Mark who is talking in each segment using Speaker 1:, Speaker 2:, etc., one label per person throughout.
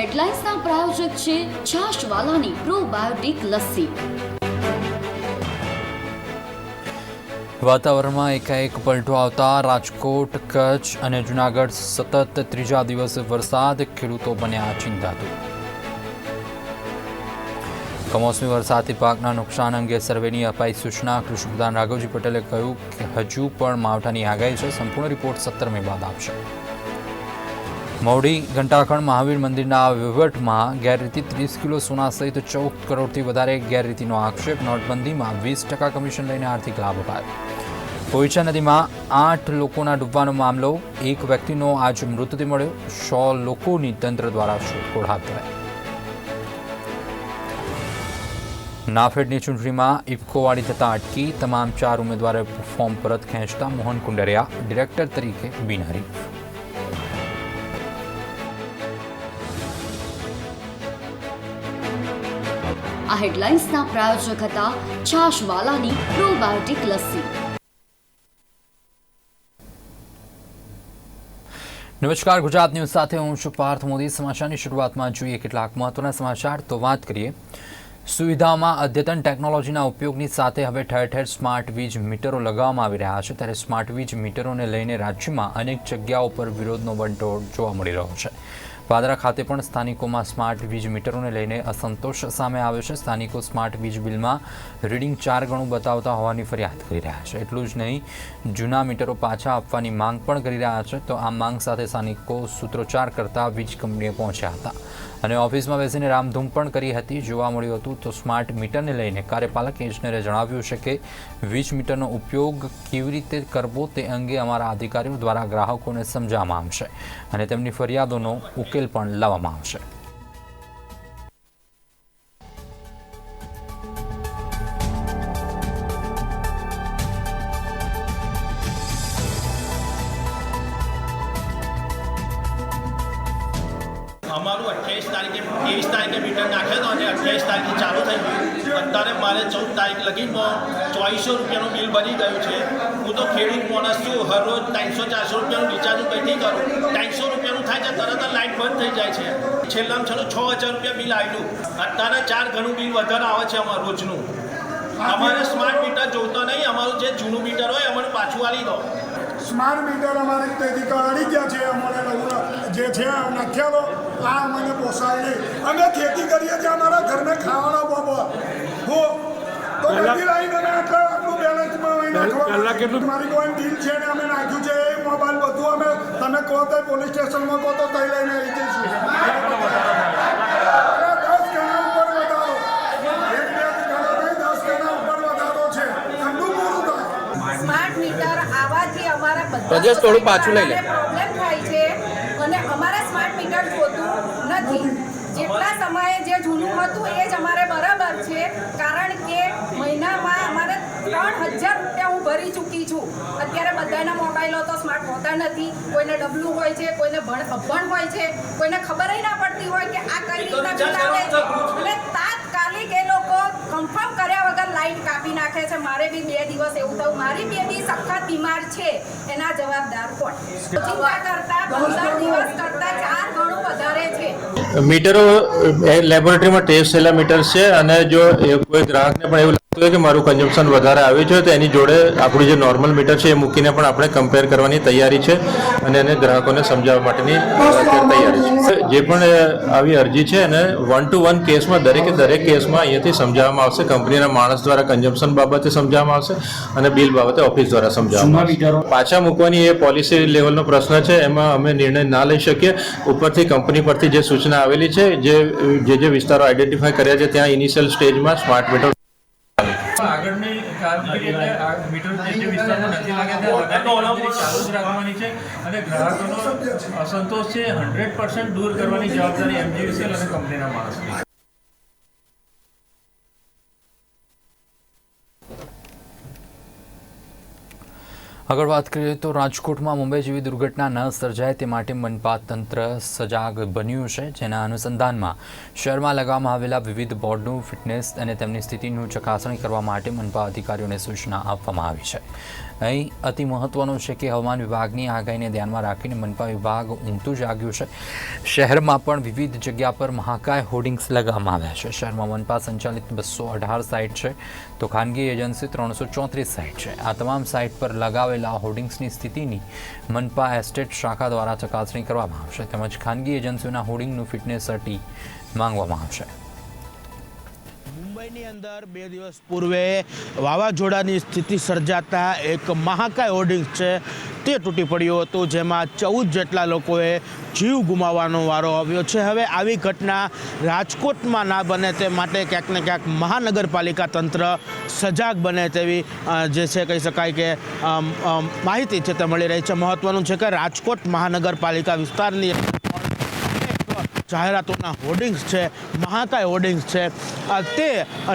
Speaker 1: હેડલાઇન્સના પ્રાયોજક છે છાશવાલાની પ્રોબાયોટિક લસ્સી.
Speaker 2: વાતાવરણમાં એકાએક પલટો આવતા રાજકોટ, કચ્છ અને જૂનાગઢ સતત ત્રીજા દિવસે વરસાદ, ખેડૂતો બન્યા ચિંતાતુર કમોસમી વરસાદથી પાકના નુકસાન અંગે સર્વેની અપાઈ સૂચના. કૃષિપ્રધાન રાઘવજી પટેલે કહ્યું કે હજુ પણ માવઠાની આગાહી છે. સંપૂર્ણ રિપોર્ટ સત્તર મે બાદ આપશે. મવડી ઘંટાખંડ મહાવીર મંદિરના વહીવટમાં ગેરરીતિ ત્રીસ કિલો સોના સહિત ચૌદ કરોડથી વધારે ગેરરીતિનો આક્ષેપ. નોટબંધીમાં વીસ ટકા કમિશન લઈને આર્થિક લાભ અપાયો. પોઈચા નદીમાં આઠ લોકોના ડૂબવાનો મામલો, એક વ્યક્તિનો આજ મૃતદેહ મળ્યો. સો લોકોની તંત્ર દ્વારા શોધખોળ હાથ ધરાઈ. નાફેડની ચૂંટણીમાં ઇફકોવાળી થતાં અટકી તમામ ચાર ઉમેદવારે ફોર્મ પરત ખેંચતા મોહન કુંડરિયા, ડિરેક્ટર તરીકે બિનહરીફ.
Speaker 1: હેડલાઇન્સના પ્રાયોજક હતા છાશવાલાની પ્રોબાયોટિક લસ્સી.
Speaker 2: નમસ્કાર, ગુજરાત ન્યૂઝ સાથે હું છું પાર્થ મોદી. સમાચારની શરૂઆતમાં જોઈએ કેટલાક મહત્વના સમાચાર. તો વાત કરીએ. સુવિધામાં અદ્યતન ટેકનોલોજીના ઉપયોગની સાથે હવે ઠેર ઠેર સ્માર્ટ વીજ મીટરો લગાવવામાં આવી રહ્યા છે. ત્યારે સ્માર્ટ વીજ મીટરોને લઈને રાજ્યમાં અનેક જગ્યાઓ પર વિરોધનો વંટોળ જોવા મળી રહ્યો છે. પાદરા ખાતે પણ સ્થાનિકોમાં સ્માર્ટ વીજ મીટરોને લઈને અસંતોષ સામે આવ્યો છે. સ્થાનિકો સ્માર્ટ વીજ બિલમાં રીડિંગ ચાર ગણું બતાવતા હોવાની ફરિયાદ કરી રહ્યા છે. એટલું જ નહીં, જૂના મીટરો પાછા આપવાની માંગ પણ કરી રહ્યા છે. તો આ માંગ સાથે સ્થાનિકો સૂત્રોચ્ચાર કરતા વીજ કંપનીએ પહોંચ્યા હતા. અને ઓફિસમાં બેસીને રામધૂમ પણ કરી હતી. જોવા મળ્યું હતું તો સ્માર્ટ મીટરને લઈને કાર્યપાલક ઇજનેરે જણાવ્યું છે કે વીજ મીટરનો ઉપયોગ કેવી રીતે કરવો તે અંગે અમારા અધિકારીઓ દ્વારા ગ્રાહકોને સમજાવવામાં આવશે અને તેમની ફરિયાદોનો ઉકેલ પણ લાવવામાં આવશે.
Speaker 3: અત્યારે મારે ચૌદ તારીખ લગીમાં ચોવીસો રૂપિયાનું બિલ બની ગયું છે. હું તો ખેડૂત માણસ છું હરરોજ ત્રણસો ચારસો રૂપિયાનું રિચાર્જ કંઈથી કરું? ત્રણસો રૂપિયાનું થાય છે, તરત જ લાઇટ બંધ થઈ જાય છે. છેલ્લામાં છેલ્લું છ હજાર રૂપિયા બિલ આવ્યું અત્યારે ચાર ઘણું બિલ વધારે આવે છે અમારું રોજનું. અમારે સ્માર્ટ મીટર જોતો નહીં, અમારું જે જૂનું મીટર હોય અમારું પાછું આલી દો.
Speaker 4: સ્માર્ટ મીટર અમારે તેથી કાઢી ગયા છે, અમારે જે છે નાખ્યા તો આ અમને પોસાય નહીં. અમે ખેતી કરીએ છીએ, અમારા ઘરને ખાવાના બાબા અહીં નાખવા કેટલું મારી કોઈ બિલ છે ને અમે નાખ્યું છે એ મોબાઈલ બધું અમે તમે કહો તો પોલીસ સ્ટેશનમાં કહો તો તઈ લઈને આવી જઈશું.
Speaker 2: પ્રજેશ, થોડું પાછું લઈ લે.
Speaker 5: પ્રોબ્લેમ થાય છે. અને અમારે સ્માર્ટ મીટર જોતું નથી. જેટલા સમયે જે જૂનું હતું એ જ અમારે બરાબર છે કારણ કે મહિનામાં અમારે ત્રણ હજાર રૂપિયા હું ભરી ચૂકી છું. અત્યારે બધાના મોબાઈલો તો સ્માર્ટ હોતા નથી. કોઈને ડબલું હોય છે કોઈને ભણ અભણ હોય છે કોઈને ખબર ના પડતી હોય કે આ કઈ રીતના ચલાવે છે. અને તાત્કાલિક એ લોકો કન્ફર્મ કર્યા વગર લાઈટ કાપી નાખે છે. મારે બી બે દિવસ એવું થયું. મારી બેબી સખત બીમાર છે. એના જવાબદાર કોણ? ચિંતા કરતા પંદર દિવસ કરતા ચાર ગણું વધારે છે.
Speaker 6: મીટરો લેબોરેટરીમાં ટેસ્ટ થયેલા મીટર છે. અને જો કોઈ ગ્રાહકને પણ એવું કે મારું કન્ઝમ્પશન વધારે આવ્યું છે તો એની જોડે આપણું જે નોર્મલ મીટર છે એ મૂકીને પણ આપણે કમ્પેર કરવાની તૈયારી છે અને એને ગ્રાહકોને સમજાવવા માટેની તૈયારી છે. જે પણ આવી અરજી છે અને વન ટુ વન કેસમાં દરેકે દરેક કેસમાં અહીંયાથી સમજાવવામાં આવશે. કંપનીના માણસ દ્વારા કન્ઝમ્પશન બાબતે સમજાવવામાં આવશે અને બિલ બાબતે ઓફિસ દ્વારા સમજાવવામાં આવશે. પાછા મૂકવાની એ પોલિસી લેવલનો પ્રશ્ન છે એમાં અમે નિર્ણય ના લઈ શકીએ. ઉપરથી કંપની પરથી જે સૂચના આવેલી છે જે જે જે વિસ્તારો આઈડેન્ટિફાય કર્યા છે ત્યાં ઇનિશિયલ સ્ટેજમાં સ્માર્ટ મીટર
Speaker 7: આગળની કામગીરી એટલે આ મીટર જે જે વિસ્તારમાં નથી લાગ્યા ત્યાં લગાડવાની કામગીરી ચાલુ જ રાખવાની છે અને ગ્રાહકોનો અસંતોષ છે હંડ્રેડ પર્સન્ટ દૂર કરવાની જવાબદારી એમજીવીસીએલ અને કંપનીના માણસની
Speaker 2: આગળ વાત કરીએ તો રાજકોટમાં મુંબઈ જેવી દુર્ઘટના ન સર્જાય તે માટે મનપા તંત્ર સજાગ બન્યું છે, જેના અનુસંધાનમાં શહેરમાં લગાવવામાં આવેલા વિવિધ બોર્ડનું ફિટનેસ અને તેમની સ્થિતિનું ચકાસણી કરવા માટે મનપા અધિકારીઓને સૂચના આપવામાં આવી છે. અહીં અતિ મહત્વનું છે કે હવામાન વિભાગની આગાહીને ધ્યાનમાં રાખીને મનપા વિભાગ ઊંઘતું જાગ્યું છે. શહેરમાં પણ વિવિધ જગ્યા પર મહાકાય હોર્ડિંગ્સ લગાવવામાં આવ્યા છે. શહેરમાં મનપા સંચાલિત બસો અઢાર સાઇટ છે, તો ખાનગી એજન્સી ત્રણસો ચોત્રીસ સાઇટ છે. આ તમામ સાઇટ પર લગાવેલા હોર્ડિંગ્સની સ્થિતિની મનપા એસ્ટેટ શાખા દ્વારા ચકાસણી કરવામાં આવશે. તેમજ ખાનગી એજન્સીઓના હોર્ડિંગનું ફિટનેસ સર્ટી માંગવામાં આવશે.
Speaker 8: અંદર બે દિવસ પૂર્વે વાવાઝોડાની સ્થિતિ સર્જાતા એક મહાકાય હોર્ડિંગ છે, તે તૂટી પડ્યું હતું, જેમાં ચૌદ જેટલા લોકોએ જીવ ગુમાવવાનો વારો આવ્યો છે. હવે આવી ઘટના રાજકોટમાં ના બને તે માટે ક્યાંક ને ક્યાંક મહાનગરપાલિકા તંત્ર સજાગ બને તેવી જે છે કહી શકાય કે માહિતી છે તે મળી રહી છે. મહત્ત્વનું છે કે રાજકોટ મહાનગરપાલિકા વિસ્તારની જાહેરાતોના હોર્ડિંગ્સ છે, મહાકાય હોર્ડિંગ્સ છે તે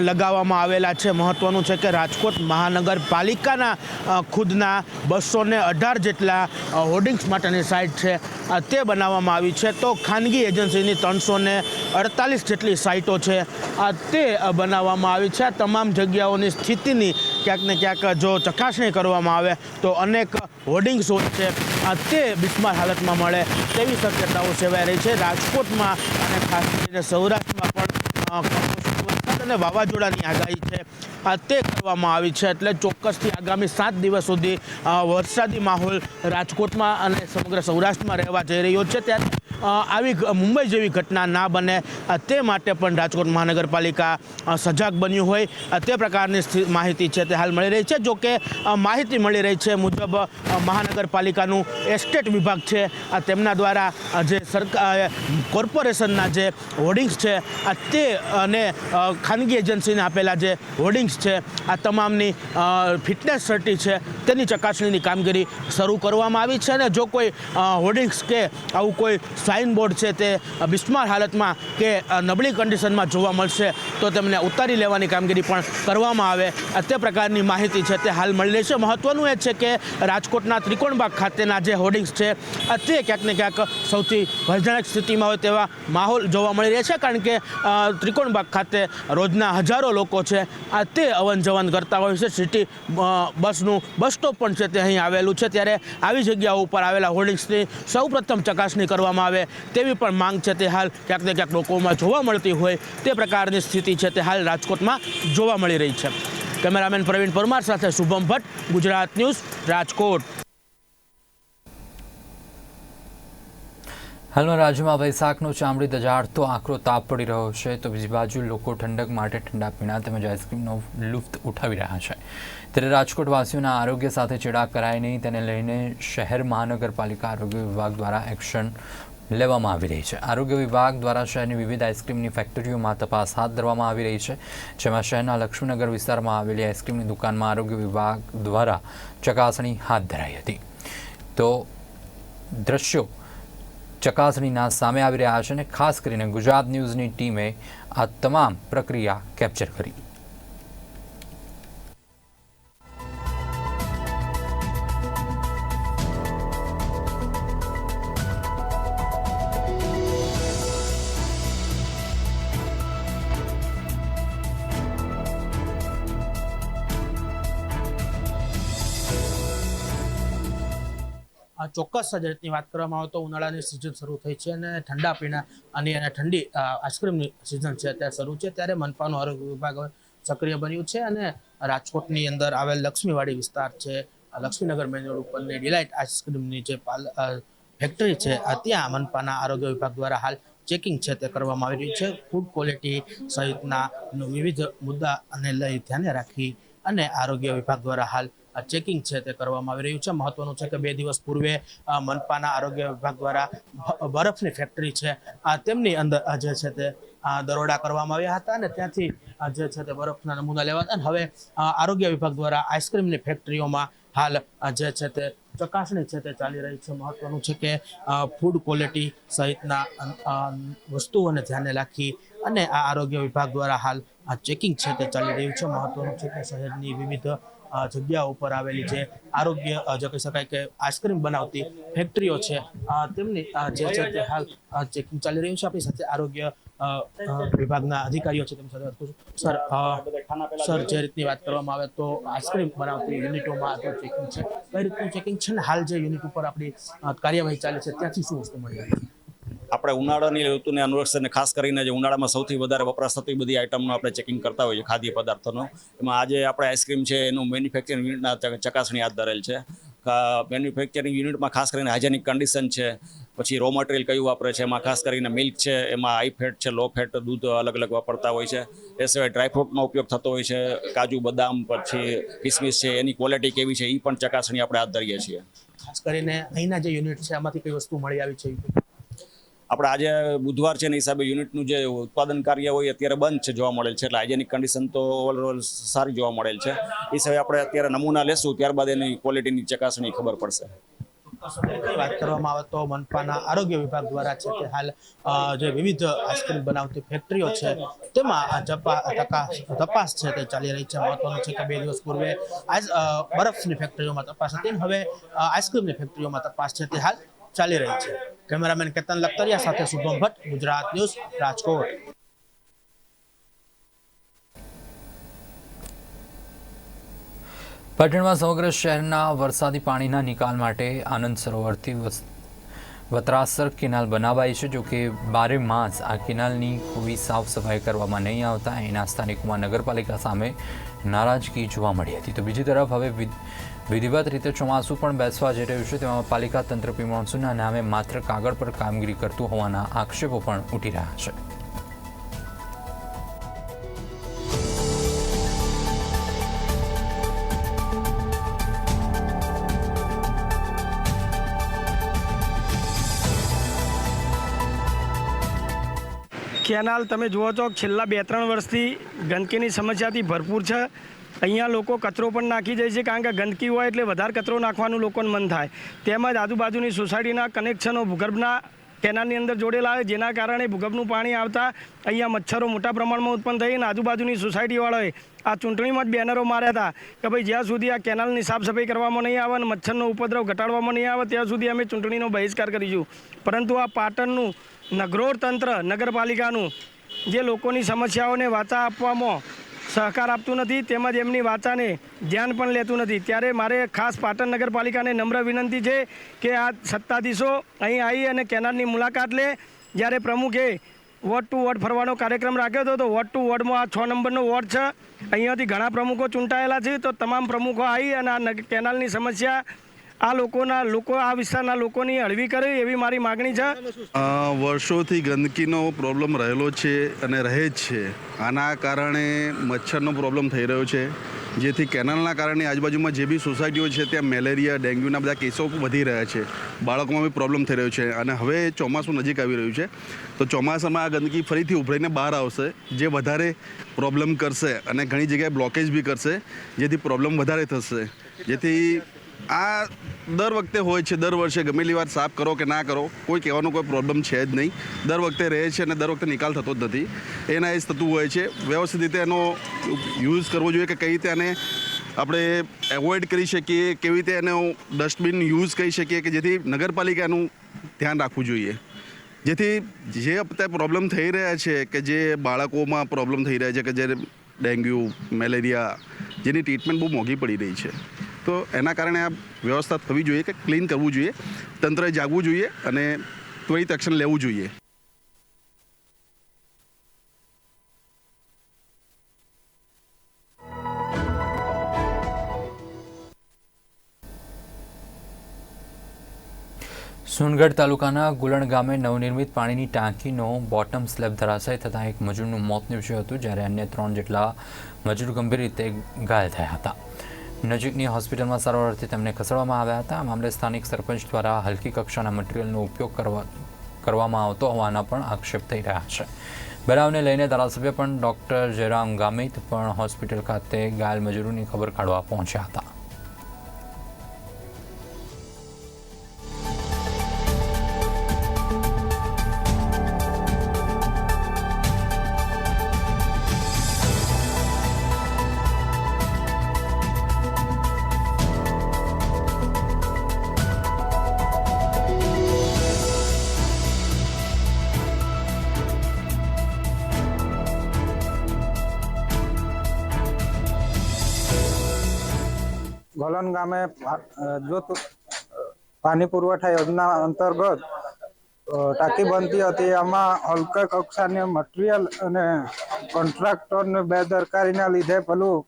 Speaker 8: લગાવવામાં આવેલા છે. મહત્ત્વનું છે કે રાજકોટ મહાનગરપાલિકાના ખુદના બસો ને અઢાર જેટલા હોર્ડિંગ્સ માટેની સાઇટ છે તે બનાવવામાં આવી છે. તો ખાનગી એજન્સીની ત્રણસો ને અડતાલીસ જેટલી સાઇટો છે તે બનાવવામાં આવી છે. તમામ જગ્યાઓની સ્થિતિની ક્યાંક ને ક્યાંક જો ચકાસણી કરવામાં આવે, તો અનેક હોર્ડિંગ્સ હોય છે. તે બિસ્માર હાલતમાં મળે તેવી શક્યતાઓ સેવાઈ રહી છે. રાજકોટમાં અને ખાસ કરીને સૌરાષ્ટ્રમાં પણ અને વાવાઝોડાની આગાહી છે. તે કરવામાં આવી છે એટલે ચોક્કસથી આગામી સાત દિવસ સુધી વરસાદી માહોલ રાજકોટમાં અને સમગ્ર સૌરાષ્ટ્રમાં રહેવા જઈ રહ્યો છે. ત્યારે આવી મુંબઈ જેવી ઘટના ના બને તે માટે પણ રાજકોટ મહાનગરપાલિકા સજાગ બન્યું હોય. તે પ્રકારની માહિતી છે તે હાલ મળી રહી છે. જો કે માહિતી મળી રહી છે મુજબ મહાનગરપાલિકાનું એસ્ટેટ વિભાગ છે. તેમના દ્વારા જે સરકાર કોર્પોરેશનના જે હોર્ડિંગ્સ છે તે અને ખાનગી એજન્સીને આપેલા જે હોર્ડિંગ્સ છે, આ તમામની ફિટનેસ સર્ટી છે, તેની ચકાસણીની કામગીરી શરૂ કરવામાં આવી છે અને જો કોઈ હોર્ડિંગ્સ કે આવું કોઈ સાઇન બોર્ડ છે તે બિસ્માર હાલતમાં કે નબળી કન્ડિશનમાં જોવા મળશે, તો તેમને ઉતારી લેવાની કામગીરી પણ કરવામાં આવે. તે પ્રકારની માહિતી છે તે હાલ મળી રહી છે. મહત્વનું એ છે કે રાજકોટના ત્રિકોણબાગ ખાતેના જે હોર્ડિંગ્સ છે તે ક્યાંક ને ક્યાંક સૌથી ભયજનક સ્થિતિમાં હોય તેવા માહોલ જોવા મળી રહ્યા છે, કારણ કે ત્રિકોણબાગ ખાતે રોજના હજારો લોકો છે. આ તે અવન જવન કરતા હોય છે. સિટી બસનું બસ સ્ટોપ પણ છે તે અહીં આવેલું છે. ત્યારે આવી જગ્યાઓ ઉપર આવેલા હોર્ડિંગ્સની સૌપ્રથમ ચકાસણી કરવામાં આવે તેવી પણ માંગ છે તે હાલ ક્યાંક ને ક્યાંક લોકોમાં જોવા મળતી હોય તે પ્રકારની સ્થિતિ છે તે હાલ રાજકોટમાં જોવા મળી રહી છે. કેમેરામેન પ્રવીણ પરમાર સાથે શુભમ ભટ્ટ, ગુજરાત ન્યૂઝ રાજકોટ.
Speaker 2: હાલમાં રાજ્યમાં વૈશાખનો ચામડી દજાડતો આકરો તાપ પડી રહ્યો છે, તો બીજી બાજુ લોકો ઠંડક માટે ઠંડા પીણા તેમજ આઈસ્ક્રીમનો લુફ્ત ઉઠાવી રહ્યા છે. ત્યારે રાજકોટવાસીઓના આરોગ્ય સાથે ચેડા કરાય નહીં, તેને લઈને શહેર મહાનગરપાલિકા આરોગ્ય વિભાગ દ્વારા એક્શન લેવામાં આવી રહી છે. આરોગ્ય વિભાગ દ્વારા શહેરની વિવિધ આઈસ્ક્રીમની ફેક્ટરીઓમાં તપાસ હાથ ધરવામાં આવી રહી છે, જેમાં શહેરના લક્ષ્મીનગર વિસ્તારમાં આવેલી આઈસ્ક્રીમની દુકાનમાં આરોગ્ય વિભાગ દ્વારા ચકાસણી હાથ ધરાઈ હતી. તો દ્રશ્યો ચકાસણીના સામે આવી રહ્યા છે અને ખાસ કરીને ગુજરાત ન્યૂઝની ટીમે આ તમામ પ્રક્રિયા કેપ્ચર કરી.
Speaker 8: ચોક્કસ જ વાત કરવામાં આવે તો ઉનાળાની સિઝન શરૂ થઈ છે અને ઠંડા પીણા અને અને ઠંડી આઈસ્ક્રીમની સિઝન છે અત્યારે શરૂ છે. ત્યારે મનપાનું આરોગ્ય વિભાગ સક્રિય બન્યું છે અને રાજકોટની અંદર આવેલ લક્ષ્મીવાડી વિસ્તાર છે. લક્ષ્મીનગર મેન રોડ ઉપરની ડિલાઇટ આઈસ્ક્રીમની જે પાલ ફેક્ટરી છે, ત્યાં મનપાના આરોગ્ય વિભાગ દ્વારા હાલ ચેકિંગ છે તે કરવામાં આવી રહ્યું છે. ફૂડ ક્વોલિટી સહિતના વિવિધ મુદ્દા અને લઈ ધ્યાને રાખી અને આરોગ્ય વિભાગ દ્વારા હાલ ચેકિંગ છે તે કરવામાં આવી રહ્યું છે. મહત્વનું છે કે બે દિવસ પૂર્વે મનપાના આરોગ્ય વિભાગ દ્વારા બરફની ફેક્ટરી છે. આ તેમની અંદર જે છે તે આ દરોડા કરવામાં આવ્યા હતા અને ત્યાંથી જે છે તે બરફના નમૂના લેવાતા અને હવે આરોગ્ય વિભાગ દ્વારા આઈસ્ક્રીમની ફેક્ટરીઓમાં હાલ જે છે તે ચકાસણી છે તે ચાલી રહી છે. મહત્વનું છે કે ફૂડ ક્વોલિટી સહિતના વસ્તુઓને ધ્યાને રાખી અને આ આરોગ્ય વિભાગ દ્વારા હાલ આ ચેકિંગ છે તે ચાલી રહ્યું છે. મહત્વનું છે કે શહેરની વિવિધ જગ્યા ઉપર આવેલી છે આરોગ્ય જે કહી શકાય કે આઈસ્ક્રીમ બનાવતી ફેક્ટરીઓ છે. તેમની જે છે હાલ ચેકિંગ ચાલી રહ્યું છે, આપણી સાથે આરોગ્ય વિભાગના અધિકારીઓ છે, તેમની સાથે વાત કરું સર સર, જે રીતની વાત કરવામાં આવે તો આઈસ્ક્રીમ બનાવતી યુનિટોમાં આ ચેકિંગ છે? કઈ રીતનું ચેકિંગ છે ને? હાલ જે યુનિટ ઉપર આપણી કાર્યવાહી ચાલે છે, ત્યાંથી શું વસ્તુ મળી આવી
Speaker 9: આપણે ઉનાળાની ઋતુને અનુલક્ષીને ખાસ કરીને જે ઉનાળામાં સૌથી વધારે વપરાશ થતી બધી આઇટમનું આપણે ચેકિંગ કરતા હોઈએ ખાદ્ય પદાર્થોનું. એમાં આજે આપણે આઈસ્ક્રીમ છે, એનું મેન્યુફેક્ચરિંગ યુનિટના ચકાસણી હાથ ધરેલ છે. મેન્યુફેક્ચરિંગ યુનિટમાં ખાસ કરીને હાઇજેનિક કન્ડિશન છે, પછી રો મટીરિયલ કયું વાપરે છે, એમાં ખાસ કરીને મિલ્ક છે, એમાં હાઈ ફેટ છે લો ફેટ દૂધ અલગ અલગ વાપરતા હોય છે. એ સિવાય ડ્રાયફ્રૂટનો ઉપયોગ થતો હોય છે, કાજુ, બદામ, પછી કિસમિસ છે, એની ક્વોલિટી કેવી છે એ પણ ચકાસણી આપણે હાથ ધરીએ છીએ.
Speaker 8: ખાસ કરીને અહીંના જે યુનિટ છે, આમાંથી કઈ વસ્તુ મળી આવી છે?
Speaker 9: આપણે આજે બુધવાર છે ને હિસાબે યુનિટનું જે ઉત્પાદન કાર્ય હોય અત્યારે બંધ છે જોવા મળેલ છે. એટલે હાઇજેનિક કન્ડિશન તો ઓવરઓલ સારી જોવા મળેલ છે. એ સિવાય આપણે અત્યારે નમૂના લેશું, ત્યારબાદ એની ક્વોલિટીની ચકાસણી ખબર પડશે.
Speaker 8: વાત કરવામાં આવે તો મનપાના આરોગ્ય વિભાગ દ્વારા છે કે હાલ જે વિવિધ આઈસ્ક્રીમ બનાવતી ફેક્ટરીઓ છે, તેમાં તપાસ છે તે ચાલી રહી છે. મહત્વનું છે કે બે દિવસ પૂર્વે આજ બરફની ફેક્ટરીઓમાં તપાસ હતી હવે આઈસ્ક્રીમની ફેક્ટરીઓમાં તપાસ છે તે હાલ ચાલી રહી છે. કેમેરામેન કેતન લખતરિયા સાથે શુભમ ભટ્ટ, ગુજરાત ન્યૂઝ, રાજકોટ.
Speaker 2: પાટણમાં સમગ્ર શહેરના વરસાદી પાણીના નિકાલ માટે આનંદ સરોવરથી વતરાસર કેનાલ બનાવાઈ છે. જોકે બારે માસ આ કેનાલની કોઈ સાફ સફાઈ કરવામાં નહીં આવતા, એના સ્થાનિકોમાં નગરપાલિકા સામે નારાજગી જોવા મળી હતી. તો બીજી તરફ હવે વિધિવત રીતે ચોમાસું પણ બેસવા જઈ રહ્યું છે. તેમાં પાલિકા તંત્ર પ્રી નામે માત્ર કાગળ પર કામગીરી કરતું હોવાના આક્ષેપો પણ ઉઠી રહ્યા છે.
Speaker 10: કેનાલ, તમે જુઓ છો, છેલ્લા બે ત્રણ વર્ષથી ગંદકીની સમસ્યાથી ભરપૂર છે. અહીંયા લોકો કચરો પણ નાખી જાય છે કારણ કે ગંદકી હોય એટલે વધારે કચરો નાખવાનું લોકોને મન થાય. તેમજ આજુબાજુની સોસાયટીના કનેક્શનો ભૂગર્ભના કેનાલની અંદર જોડેલા હોય જેના કારણે ભૂગર્ભનું પાણી આવતા અહીંયા મચ્છરો મોટા પ્રમાણમાં ઉત્પન્ન થઈને આજુબાજુની સોસાયટીવાળાએ આ ચૂંટણીમાં જ બેનરો માર્યા હતા કે ભાઈ જ્યાં સુધી આ કેનાલની સાફ સફાઈ કરવામાં નહીં આવે અને મચ્છરનો ઉપદ્રવ ઘટાડવામાં નહીં આવે, ત્યાં સુધી અમે ચૂંટણીનો બહિષ્કાર કરીશું. પરંતુ આ પાટણનું નગરોળ તંત્ર, નગરપાલિકાનું જે લોકોની સમસ્યાઓને વાચા આપવામાં સહકાર આપતું નથી તેમજ એમની વાચાને ધ્યાન પણ લેતું નથી. ત્યારે મારે ખાસ પાટણ નગરપાલિકાને નમ્ર વિનંતી છે કે આ સત્તાધીશો અહીં આવી અને કેનાલની મુલાકાત લે. જ્યારે પ્રમુખે વોર્ડ ટુ વોર્ડ ફરવાનો કાર્યક્રમ રાખ્યો હતો, તો વોર્ડ ટુ વોર્ડમાં આ છ નંબરનો વોર્ડ છે. અહીંયાથી ઘણા પ્રમુખો ચૂંટાયેલા છે, તો તમામ પ્રમુખો આવી અને આ કેનાલની સમસ્યા આ લોકોના લોકો, આ વિસ્તારના લોકોની હળવી કરે એવી મારી માગણી છે.
Speaker 11: વર્ષોથી ગંદકીનો પ્રોબ્લેમ રહેલો છે અને રહે જ છે. આના કારણે મચ્છરનો પ્રોબ્લેમ થઈ રહ્યો છે. જેથી કેનાલના કારણે આજુબાજુમાં જે બી સોસાયટીઓ છે, ત્યાં મેલેરિયા, ડેન્ગ્યુના બધા કેસો વધી રહ્યા છે. બાળકોમાં બી પ્રોબ્લેમ થઈ રહ્યો છે અને હવે ચોમાસું નજીક આવી રહ્યું છે. તો ચોમાસામાં આ ગંદકી ફરીથી ઉભરીને બહાર આવશે, જે વધારે પ્રોબ્લેમ કરશે અને ઘણી જગ્યાએ બ્લોકેજ બી કરશે, જેથી પ્રોબ્લેમ વધારે થશે. જેથી આ દર વખતે હોય છે, દર વર્ષે ગમેલી વાર સાફ કરો કે ના કરો, કોઈ કહેવાનો કોઈ પ્રોબ્લેમ છે જ નહીં. દર વખતે રહે છે અને દર વખતે નિકાલ થતો જ નથી. એના એ જ થતું હોય છે. વ્યવસ્થિત રીતે એનો યુઝ કરવો જોઈએ કે કઈ રીતે એને આપણે એવોઇડ કરી શકીએ, કેવી રીતે એનો ડસ્ટબિન યુઝ કરી શકીએ કે જેથી નગરપાલિકાનું ધ્યાન રાખવું જોઈએ. જેથી જે અત્યારે પ્રોબ્લેમ થઈ રહ્યા છે કે જે બાળકોમાં પ્રોબ્લેમ થઈ રહ્યા છે કે જે ડેન્ગ્યુ, મેલેરિયા જેની ટ્રીટમેન્ટ બહુ મોંઘી પડી રહી છે. તો એના કારણે આ વ્યવસ્થા થવી જોઈએ કે ક્લીન કરવું જોઈએ, તંત્રએ જાગવું જોઈએ અને ત્વરિત એક્શન લેવું જોઈએ.
Speaker 2: સોનગઢ તાલુકાના ગુલણ ગામે નવનિર્મિત પાણીની ટાંકીનો બોટમ સ્લેબ ધરાશાય થતાં એક મજૂરનું મોત નીપજ્યું હતું, જ્યારે અન્ય ત્રણ જેટલા મજૂર ગંભીર રીતે ઘાયલ થયા હતા. નજીકની હોસ્પિટલમાં સારવારથી તેમને ખસેડવામાં આવ્યા હતા. આ મામલે સ્થાનિક સરપંચ દ્વારા હલકી કક્ષાના મટીરિયલનો ઉપયોગ કરવા, કરવામાં આવતો હોવાના પણ આક્ષેપ થઈ રહ્યા છે. બનાવને લઈને ધારાસભ્ય પણ ડૉક્ટર જયરામ ગામિત પણ હોસ્પિટલ ખાતે ઘાયલ મજૂરોની ખબર કાઢવા પહોંચ્યા હતા.
Speaker 12: ગોલન ગામે જો પાણી પુરવઠા યોજના અંતર્ગત ટાંકી બનતી હતી એમાં હલકા કક્ષાની મટીરિયલ અને કોન્ટ્રાક્ટરને બેદરકારીના લીધે પેલું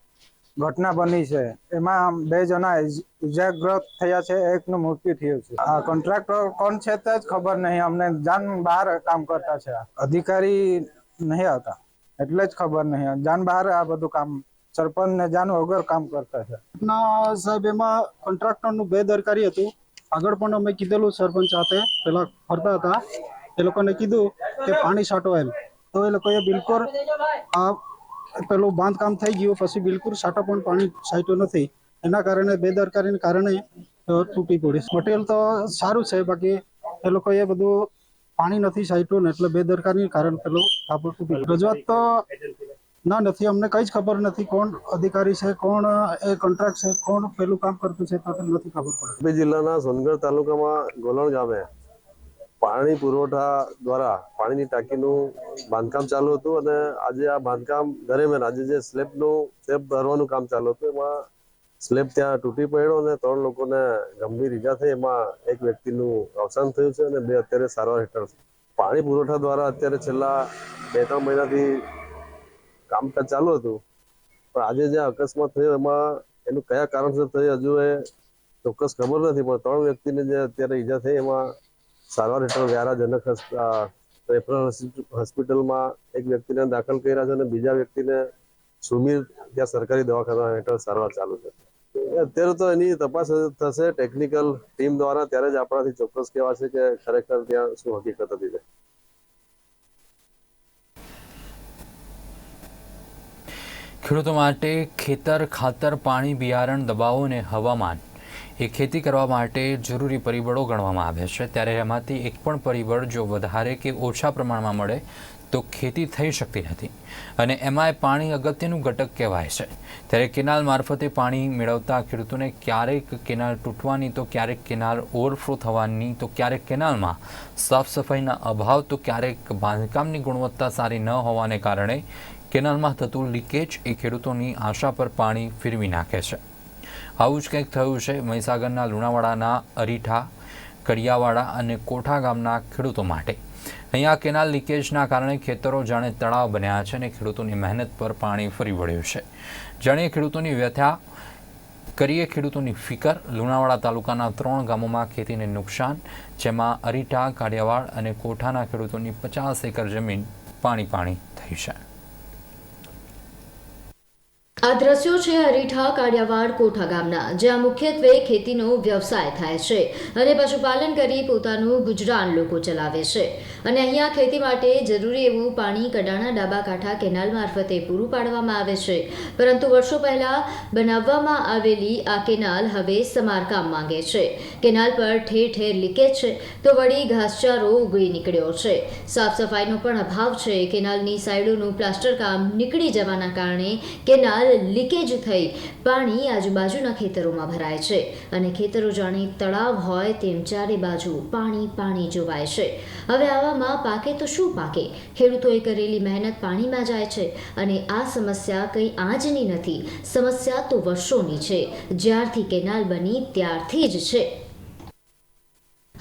Speaker 12: ઘટના બની છે. એમાં બે જણા ઇજાગ્રસ્ત થયા છે, એકનું મૃત્યુ થયું છે. આ કોન્ટ્રાક્ટર કોણ છે તે જ ખબર નહીં, અમને જાન બહાર કામ કરતા છે. અધિકારી નહીં હતા એટલે જ ખબર નહીં. જાન બહાર આ બધું કામ સરપંચ ને જાન વગર કામ કરતા છે.
Speaker 13: ના, સાહેબ, એમાં કોન્ટ્રાક્ટરનું બેદરકારી હતું. આગળ પણ અમે કીધેલું સરપંચ સાથે, પેલા ફરતા હતા. એ લોકોને કીધું કે પાણી છાંટો એમ. તો એ લોકોએ બિલકુલ આ પેલું બાંધકામ થઈ ગયું, પછી બિલકુલ છાંટો પણ પાણી છાંટ્યું નથી. એના કારણે બેદરકારીને કારણે તૂટી પડી. મટીરિયલ તો સારું છે, બાકી એ લોકોએ બધું પાણી નથી છાંટ્યું ને એટલે બેદરકારીને કારણે પેલું કાપડ તૂટી. રજૂઆત તો ના, નથી. અમને કઈ જ ખબર નથી કોણ અધિકારી છે, કોણ, એ કોન્ટ્રાક્ટ છે, કોણ પેલું કામ કરતું છે, તો નથી ખબર પડે.
Speaker 14: તાપી જિલ્લાના સોનગઢ તાલુકામાં ગોલણ ગામે પાણી પુરવઠા દ્વારા પાણીની ટાંકીનું બાંધકામ ચાલુ હતું અને આજે આ બાંધકામ દરમિયાન આજે જે સ્લેબનું, સ્લેબ ભરવાનું કામ ચાલુ હતું, એમાં સ્લેબ ત્યાં તૂટી પડ્યો અને ત્રણ લોકોને ગંભીર ઈજા થઈ. એમાં એક વ્યક્તિનું અવસાન થયું છે અને બે અત્યારે સારવાર હેઠળ છે. પાણી પુરવઠા દ્વારા અત્યારે છેલ્લા બે ત્રણ મહિનાથી કામકાજ ચાલુ હતું. પણ આજે જે અકસ્માત થયો એમાં એનું કયા કારણસર થયું હજુ એ ચોક્કસ ખબર નથી, પણ ત્રણ વ્યક્તિને જે અત્યારે ઈજા થઈ એમાં સારવાર હેઠળ વ્યારાજનક રેફરલ હોસ્પિટલમાં એક વ્યક્તિને દાખલ કર્યા છે અને બીજા વ્યક્તિને સુમીર ત્યાં સરકારી દવાખાના હેઠળ સારવાર ચાલુ છે. અત્યારે તો એની તપાસ થશે, ટેકનિકલ ટીમ દ્વારા, ત્યારે જ આપણાથી ચોક્કસ કહેવાશે કે ખરેખર ત્યાં શું હકીકત હતી
Speaker 2: ખેડૂતો માટે ખેતર, ખાતર, પાણી, બિયારણ દબાવો અને હવામાન એ ખેતી કરવા માટે જરૂરી પરિબળો ગણવામાં આવે છે. ત્યારે એમાંથી એક પણ પરિબળ જો વધારે કે ઓછા પ્રમાણમાં મળે તો ખેતી થઈ શકતી નથી અને એમાંય પાણી અગત્યનું ઘટક કહેવાય છે. ત્યારે કેનાલ મારફતે પાણી મેળવતા ખેડૂતોને ક્યારેક કેનાલ તૂટવાની તો ક્યારેક કેનાલ ઓવરફ્લો થવાની તો ક્યારેક કેનાલમાં સાફ સફાઈના અભાવ તો ક્યારેક બાંધકામની ગુણવત્તા સારી ન હોવાને કારણે કેનાલમાં થતું લીકેજ એ ખેડૂતોની આશા પર પાણી ફેરવી નાખે છે. આવું જ કંઈક થયું છે મહીસાગરના લુણાવાડાના અરીઠા, કડિયાવાડા અને કોઠા ગામના ખેડૂતો માટે. અહીંયા કેનાલ લીકેજના કારણે ખેતરો જાણે તળાવ બન્યા છે અને ખેડૂતોની મહેનત પર પાણી ફરી વળ્યું છે. જાણીએ ખેડૂતોની વ્યથા, કરીએ ખેડૂતોની ફિકર, લુણાવાડા તાલુકાના ત્રણ ગામોમાં ખેતીને નુકસાન, જેમાં અરીઠા, કાડિયાવાડ અને કોઠાના ખેડૂતોની પચાસ એકર જમીન પાણી પાણી થઈ છે.
Speaker 1: આ દ્રશ્યો છે હરીઠા, કાળિયાવાડ, કોઠા ગામના, જ્યાં મુખ્યત્વે ખેતીનો વ્યવસાય થાય છે અને પશુપાલન કરી પોતાનું ગુજરાન લોકો ચલાવે છે. અને અહીંયા ખેતી માટે જરૂરી એવું પાણી કડાણા ડાબા કાંઠા કેનાલ મારફતે પૂરું પાડવામાં આવે છે. પરંતુ વર્ષો પહેલાં બનાવવામાં આવેલી આ કેનાલ હવે સમારકામ માંગે છે. કેનાલ પર ઠેર ઠેર લીકેજ છે તો વળી ઘાસચારો ઉગળી નીકળ્યો છે. સાફ સફાઈનો પણ અભાવ છે. કેનાલની સાઈડોનું પ્લાસ્ટર કામ નીકળી જવાના કારણે કેનાલ લીકેજ થઈ પાણી આજુબાજુના ખેતરોમાં ભરાય છે અને ખેતરો જાણે તળાવ હોય તેમ ચારે બાજુ પાણી પાણી જોવાય છે. હવે આવામાં પાકે તો શું પાકે? ખેડૂતોએ કરેલી મહેનત પાણીમાં જાય છે અને આ સમસ્યા કંઈ આજની નથી. સમસ્યા તો વર્ષોની છે. જ્યારથી કેનાલ બની ત્યારથી જ છે.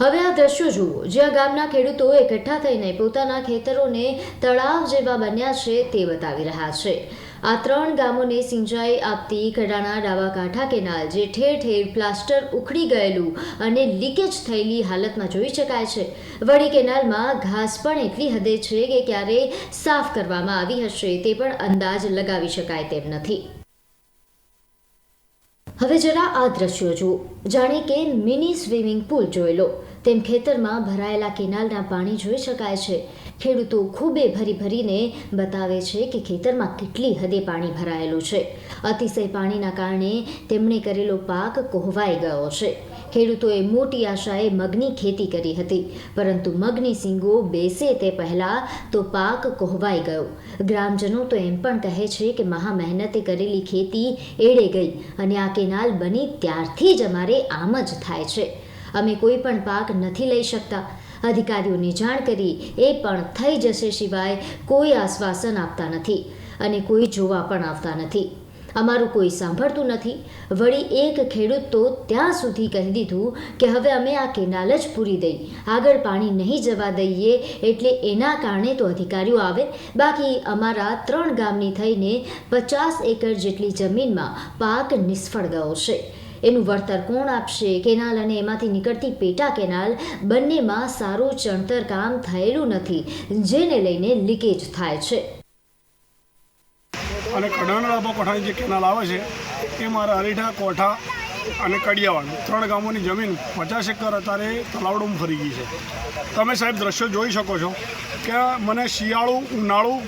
Speaker 1: હવે આ દ્રશ્યો જુઓ. જ્યાં ગામના ખેડૂતો એકઠા થઈને પોતાના ખેતરોને તળાવ જેવા બન્યા છે તે બતાવી રહ્યા છે. આ ત્રણ ગામોને સિંચાઈ આપતી કડાણા ડાબા કાંઠા કેનાલ, જે ઠેર ઠેર પ્લાસ્ટર ઉખડી ગયેલું અને લીકેજ થયેલી હાલતમાં જોઈ શકાય છે. વળી કેનાલમાં ઘાસ પણ એટલી હદે છે કે ક્યારે સાફ કરવામાં આવી હશે તે પણ અંદાજ લગાવી શકાય તેમ નથી. હવે જરા આ દ્રશ્યો જુઓ. જાણે કે મિની સ્વિમિંગ પુલ જોઈ લો. તેમ ખેતરમાં ભરાયેલા કેનાલના પાણી જોઈ શકાય છે. ખેડૂતો ખૂબે ભરી ભરીને બતાવે છે કે ખેતરમાં કેટલી હદે પાણી ભરાયેલું છે. અતિશય પાણીના કારણે તેમણે કરેલો પાક કોહવાઈ ગયો છે. ખેડૂતોએ મોટી આશાએ મગની ખેતી કરી હતી, પરંતુ મગની સિંગો બેસે તે પહેલાં તો પાક કોહવાઈ ગયો. ગ્રામજનો તો એમ પણ કહે છે કે મહા મહેનતે કરેલી ખેતી એળે ગઈ અને આ કેનાલ બની ત્યારથી જ અમારે આમ જ થાય છે. અમે કોઈ પણ પાક નથી લઈ શકતા. અધિકારીઓને જાણ કરી, એ પણ થઈ જશે સિવાય કોઈ આશ્વાસન આપતા નથી અને કોઈ જોવા પણ આવતા નથી. અમારું કોઈ સાંભળતું નથી. વળી એક ખેડૂત તો ત્યાં સુધી કહી દીધું કે હવે અમે આ કેનાલ જ પૂરી દઈ. આગળ પાણી નહીં જવા દઈએ એટલે એના કારણે તો અધિકારીઓ આવે. બાકી અમારા ત્રણ ગામની થઈને પચાસ એકર જેટલી જમીનમાં પાક નિષ્ફળ ગયો છે. એનું વળતર કોણ આપશે? કેનાલ અને એમાંથી નીકળતી પેટા કેનાલ બંનેમાં સારું ચણતર કામ થયેલું નથી, જેને લઈને લીકેજ થાય છે.
Speaker 4: અને કડાણા કોઠાની જે કેનાલ આવે છે, એ મારા અરીઠા કોઠા અને કડિયાવાડ, ત્રણ ગામોની જમીન પચાસ એકર અત્યારે તલાવડોમાં ફરી ગઈ છે. તમે સાહેબ દ્રશ્યો જોઈ શકો છો કે મને શિયાળું, ઉનાળું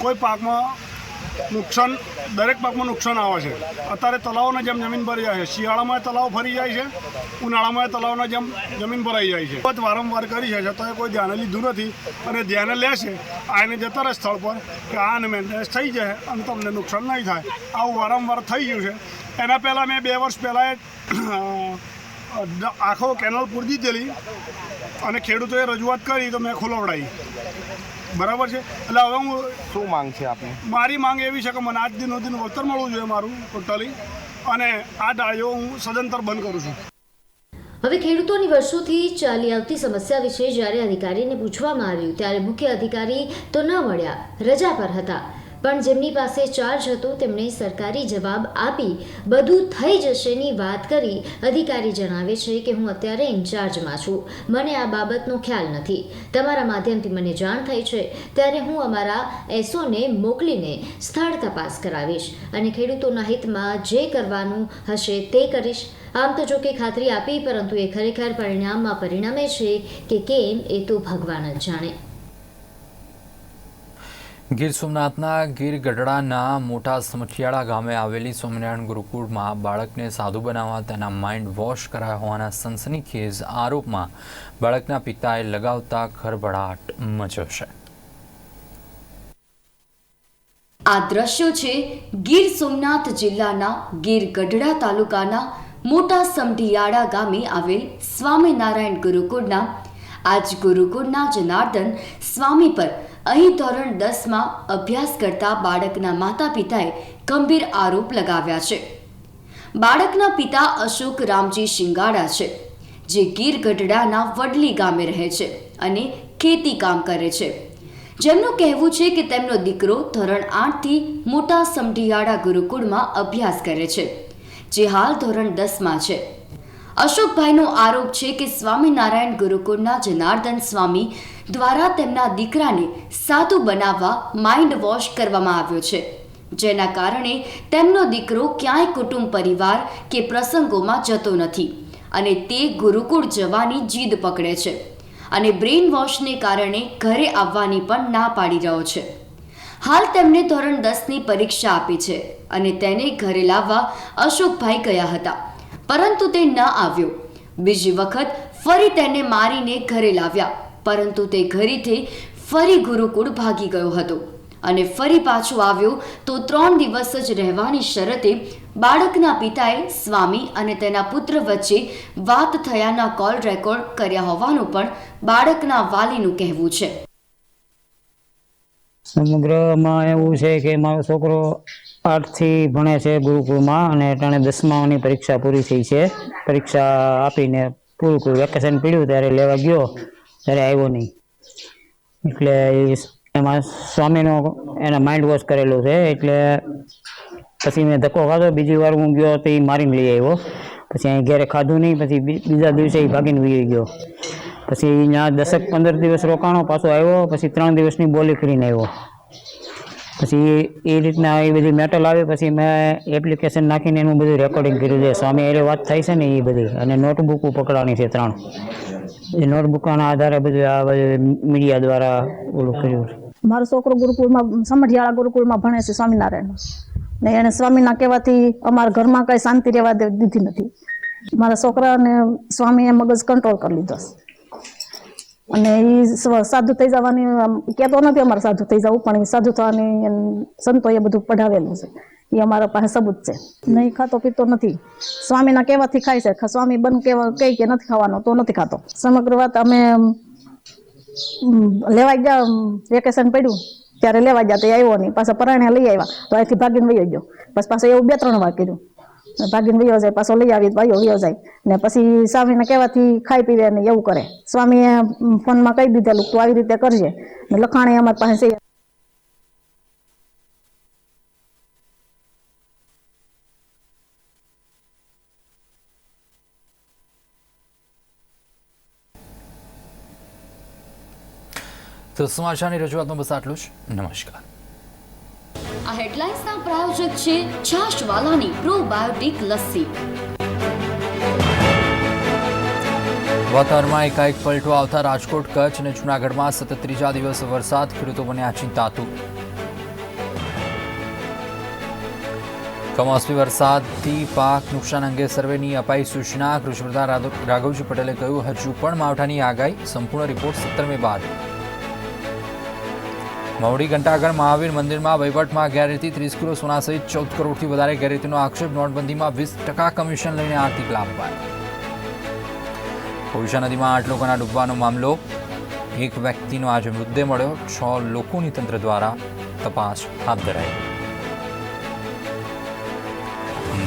Speaker 4: કોઈ પાકમાં નુકસાન, દરેક પાકમાં નુકસાન આવે છે. અત્યારે તલાવના જેમ જમીન ભરી જાય છે. શિયાળામાં તલાવ ફરી જાય છે, ઉનાળામાં તલાવના જેમ જમીન ભરાઈ જાય છે. વાત વારંવાર કરી છે, છતાં કોઈ ધ્યાને લીધું નથી અને ધ્યાને લેશે આને જતા રહે સ્થળ પર કે આને મેન્ટેનન્સ થઈ જાય અને તમને નુકસાન નહીં થાય. આવું વારંવાર થઈ ગયું છે. એના પહેલાં મેં બે વર્ષ પહેલાં આખો કેનલ પૂરી દીધેલી અને ખેડૂતોએ રજૂઆત કરી તો મેં ખોલવડાવી બરાબર છે? એટલે હવે હું
Speaker 15: શું માંગ છે આપની?
Speaker 4: મારી માંગ એવી છે કે મને આજ દિનો દિન વળતર મળવું જોઈએ મારું ટોટલી અને આ ડાળીઓ હું સદંતર બંધ કરું છું.
Speaker 1: હવે ખેડૂતોની વર્ષોથી ચાલી આવતી સમસ્યા વિશે જ્યારે અધિકારીને પૂછવામાં આવ્યું ત્યારે મુખ્ય અધિકારી તો ન મળ્યા રજા પર હતા. પણ જેમની પાસે ચાર્જ હતો, તેમણે સરકારી જવાબ આપી. બધું થઈ જશેની વાત કરી. અધિકારી જણાવે છે કે હું અત્યારે ઇન્ચાર્જમાં છું. મને આ બાબતનો ખ્યાલ નથી. તમારા માધ્યમથી મને જાણ થઈ છે. ત્યારે હું અમારા એસઓને મોકલીને સ્થળ તપાસ કરાવીશ અને ખેડૂતોના હિતમાં જે કરવાનું હશે તે કરીશ. આમ તો જો કે ખાતરી આપી, પરંતુ એ ખરેખર પરિણામમાં પરિણમે છે કે કેમ એ તો ભગવાન જ જાણે.
Speaker 2: ગીર સોમનાથના ગીર ગઢડાના મોટા સમઠિયાળા ગામે આવેલી સ્વામિનારાયણ ગુરુકુળમાં બાળકને સાધુ બનાવવા તેના માઇન્ડ વોશ કરાયા હોવાના સનસનીખેજ આરોપમાં બાળકના પિતાએ લગાવતા ખરભડાટ મચ્યો છે.
Speaker 16: આ દ્રશ્યો છે ગીર સોમનાથ જિલ્લાના ગીર ગઢડા તાલુકાના મોટા સમઢિયાળા ગામે આવેલ સ્વામિનારાયણ ગુરુકુળના. આજ ગુરુકુળના જનાર્દન સ્વામી પર અહીં ધોરણ દસમાં અભ્યાસ કરતા બાળકના માતા પિતાએ ગંભીર આરોપ લગાવ્યા છે. બાળકના પિતા અશોક રામજી શિંગાડા છે, જે ગીર ગઢડાના વડલી ગામે રહે છે અને ખેતી કામ કરે છે. જેમનું કહેવું છે કે તેમનો દીકરો ધોરણ આઠથી મોટા સમઢિયાળા ગુરુકુળમાં અભ્યાસ કરે છે, જે હાલ ધોરણ દસમાં છે. અશોકભાઈનો આરોપ છે કે સ્વામિનારાયણ ગુરુકુળના જનાર્દન સ્વામી દ્વારા તેમના દીકરાને સાધુ બનાવવા માઇન્ડ વોશ કરવામાં આવ્યો છે. જેના કારણે તેમનો દીકરો ક્યાંય કુટુંબ પરિવાર કે પ્રસંગોમાં જતો નથી અને તે ગુરુકુળ જવાની જીદ પકડે છે અને બ્રેઇન વોશને કારણે ઘરે આવવાની પણ ના પાડી રહ્યો છે. હાલ તેમણે ધોરણ દસની પરીક્ષા આપી છે અને તેને ઘરે લાવવા અશોકભાઈ ગયા હતા. પરંતુ તે ન આવ્યો. બીજી વખત ફરી તેને મારીને ઘરે લાવ્યા. પરંતુ તે ઘરેથી ફરી ગુરુકુળ ભાગી ગયો હતો અને ફરી પાછો આવ્યો તો ત્રણ દિવસ જ રહેવાની શરતે બાળકના પિતાએ સ્વામી અને તેના પુત્ર વચ્ચે વાત થયાના કોલ રેકોર્ડ કર્યા હોવાનું પણ બાળકના વાલીનું કહેવું છે.
Speaker 17: સમગ્રમાં એવું છે કે મારો છોકરો આઠથી ભણે છે ગુરુકુળમાં અને અટાણે દસમાની પરીક્ષા પૂરી થઈ છે. પરીક્ષા આપીને પૂરું કર્યું વેકેશન પીડ્યું ત્યારે લેવા ગયો, ત્યારે આવ્યો નહીં. એટલે એમાં સ્વામીનો એના માઇન્ડ વોશ કરેલું છે, એટલે પછી મેં ધક્કો ખાધો. બીજી વાર હું ગયો તો એ મારીને લઈ આવ્યો. પછી અહીં ઘરે ખાધું નહીં, પછી બીજા દિવસે એ ભાગીને વી ગયો. પછી અહીંયા દસેક પંદર દિવસ રોકાણો પાછો આવ્યો, પછી ત્રણ દિવસની બોલી કરીને આવ્યો. પછી એ રીતના એ બધી મેટલ આવી, પછી મેં એપ્લિકેશન નાખીને એનું બધું રેકોર્ડિંગ કર્યું છે. સ્વામી એ વાત થાય છે ને એ બધી. અને નોટબુક પકડવાની છે ત્રણ. એ નોટબુકના આધારે બધું આ બધું મીડિયા દ્વારા ઓલું કર્યું
Speaker 18: મારો છોકરો ગુરુકુળમાં, સમઢિયાળા ગુરુકુળમાં ભણે છે સ્વામિનારાયણ. ને એને સ્વામીના કહેવાથી અમારા ઘરમાં કઈ શાંતિ રહેવા દીધી નથી. મારા છોકરાને સ્વામીએ મગજ કંટ્રોલ કરી લીધો છે. અને એ સાધુ થઈ જવાની કહેતો નથી અમારે સાધુ થઈ જવું, પણ એ સાધુ થવાની સંતોએ બધું પઢાવેલું છે. એ અમારા પાસે સબૂત છે. નહીં ખાતો પીતો નથી. સ્વામીના કહેવાથી ખાય છે. સ્વામી બન કેવા કઈ કે નથી ખાવાનો, તો નથી ખાતો. સમગ્ર વાત અમે લેવા ગયા વેકેશન પડ્યું. ત્યારે લેવા ગયા, તો આવ્યો નહીં. પાછા પરાણે લઈ આવ્યા. તો અહીંથી ભાગીને વહી ગયો. પછી પાછું એવું બે ત્રણ વાર કર્યું. ભાગીને વયો જાય, પાછો લઈ આવી ભાઈઓ વયો જાય. ને પછી સ્વામીને કહેવાથી ખાઈ પીવે ને એવું કરે. સ્વામીએ ફોનમાં કહી દીધેલું તું આવી રીતે કરજે. ને લખાણે અમારી પાસે
Speaker 2: તો સમાચારની રજૂઆતમાં બસ આટલું જ. નમસ્કાર.
Speaker 16: આ હેડલાઇન્સના પ્રાયોજક છે છાશવાલાની પ્રોબાયોટિક લસ્સી.
Speaker 2: વાતાવરણમાં એકાએક પલટો આવતા રાજકોટ, કચ્છ અને જૂનાગઢમાં સતત ત્રીજા દિવસ વરસાદ, ખેડૂતો બન્યા ચિંતાતુર કમોસમી વરસાદથી પાક નુકસાન અંગે સર્વેની અપાઈ સૂચના. રાઘવ- રાઘવજી પટેલે કહ્યું, હજુ પણ માવઠાની આગાહી, સંપૂર્ણ રિપોર્ટ સત્તર મે બાદ. મવડી ઘંટાગઢ મહાવીર મંદિરમાં વહીવટમાં ગેરરીતિ. ત્રીસ કિલો સોના સહિત ચૌદ કરોડથી વધારે ગેરરીતિનો આક્ષેપ. નોટબંધીમાં વીસ ટકા કમિશન લઈને આર્થિક લાભ ઓડિશા નદીમાં આઠ લોકોના ડૂબવાનો મામલો. એક વ્યક્તિનો આજે મૃતદેહ મળ્યો. છ લોકોની તંત્ર દ્વારા તપાસ હાથ ધરાઈ.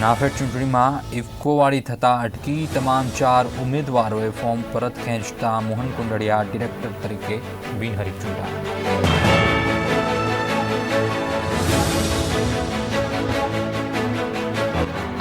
Speaker 2: નાફેડ ચૂંટણીમાં ઇફકોવાળી થતા અટકી તમામ ચાર ઉમેદવારોએ ફોર્મ પરત ખેંચતા મોહન કુંડળિયા ડિરેક્ટર તરીકે બિનહરીફ ચૂંટાયા.